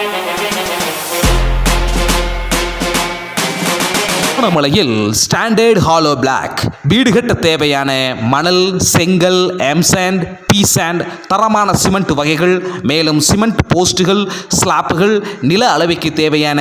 Thank you. திருவண்ணாமலையில் standard hollow block வீடு கட்ட தேவையான மணல் செங்கல் எம்சாண்ட் பி சாண்ட் தரமான சிமெண்ட் வகைகள் மேலும் சிமெண்ட் போஸ்ட்டுகள் ஸ்லாப்புகள் நில அளவைக்கு தேவையான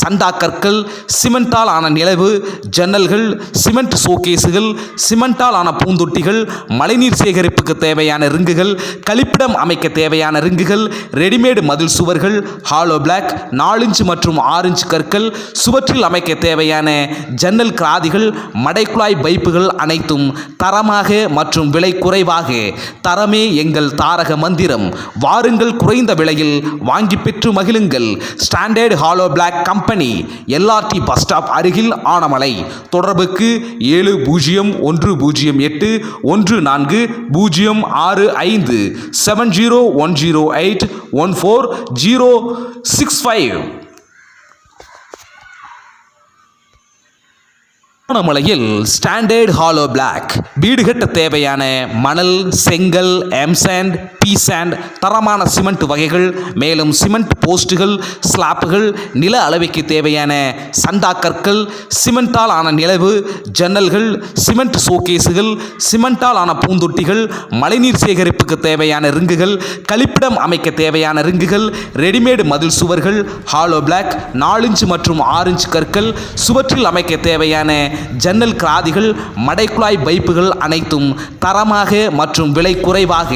சந்தா கற்கள் சிமெண்டால் ஆன நிலவு ஜன்னல்கள் சிமெண்ட் ஷோகேஸுகள் சிமெண்டால் ஆன பூந்தொட்டிகள் மழைநீர் சேகரிப்புக்கு தேவையான ரிங்குகள் கழிப்பிடம் அமைக்க தேவையான ரிங்குகள் ரெடிமேடு மதில் சுவர்கள் ஹாலோ பிளாக் நாலு இன்ச் மற்றும் ஆறு இன்ச் கற்கள் சுவற்றில் அமைக்க தேவையான ஜன்னல் கிராதிகள் மடைக்குழாய் பைப்புகள் அனைத்தும் தரமாக மற்றும் விலை குறைவாக. தரமே எங்கள் தாரக மந்திரம். வாருங்கள் குறைந்த விலையில் வாங்கி பெற்று மகிழுங்கள். Standard hollow block company LRT bus stop அருகில் ஆனமலை. தொடர்புக்கு ஏழு பூஜ்ஜியம் ஒன்று பூஜ்ஜியம் எட்டு ஒன்று நான்கு பூஜ்ஜியம் ஆறு ஐந்து seven zero one zero eight one four zero six five. திருவண்ணாமலையில் ஸ்டாண்டர்ட் ஹாலோ பிளாக் வீடு கட்ட தேவையான மணல் செங்கல் எம்சாண்ட் பி சாண்ட் தரமான சிமெண்ட் வகைகள் மேலும் சிமெண்ட் போஸ்ட்டுகள் ஸ்லாப்புகள் நில அளவைக்கு தேவையான சண்டாக்கற்கள் கற்கள் சிமெண்டால் ஆன நிலவு ஜன்னல்கள் சிமெண்ட் ஷோகேஸுகள் சிமெண்டால் ஆன பூந்தொட்டிகள் மழைநீர் சேகரிப்புக்கு தேவையான ரிங்குகள் கழிப்பிடம் அமைக்க தேவையான ரிங்குகள் ரெடிமேடு மதில் சுவர்கள் ஹாலோ பிளாக் நாலு இன்ச் மற்றும் ஆறு இன்ச் கற்கள் சுவற்றில் அமைக்க தேவையான ஜன்னல் கிராதிகள் மடைக்குழாய் பைப்புகள் அனைத்தும் தரமாக மற்றும் விலை குறைவாக.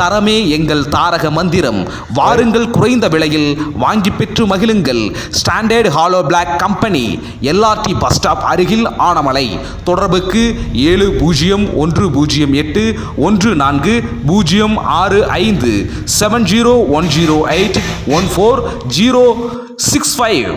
தரமே எங்கள் தாரக மந்திரம். வாருங்கள் குறைந்த விலையில் வாங்கி பெற்று மகிழுங்கள். Standard hollow block company LRT bus stop அருகில் ஆனமலை. தொடர்புக்கு ஏழு பூஜ்ஜியம் ஒன்று பூஜ்ஜியம் எட்டு ஒன்று நான்கு பூஜ்ஜியம் ஆறு ஐந்து seven zero one zero eight one four zero six five.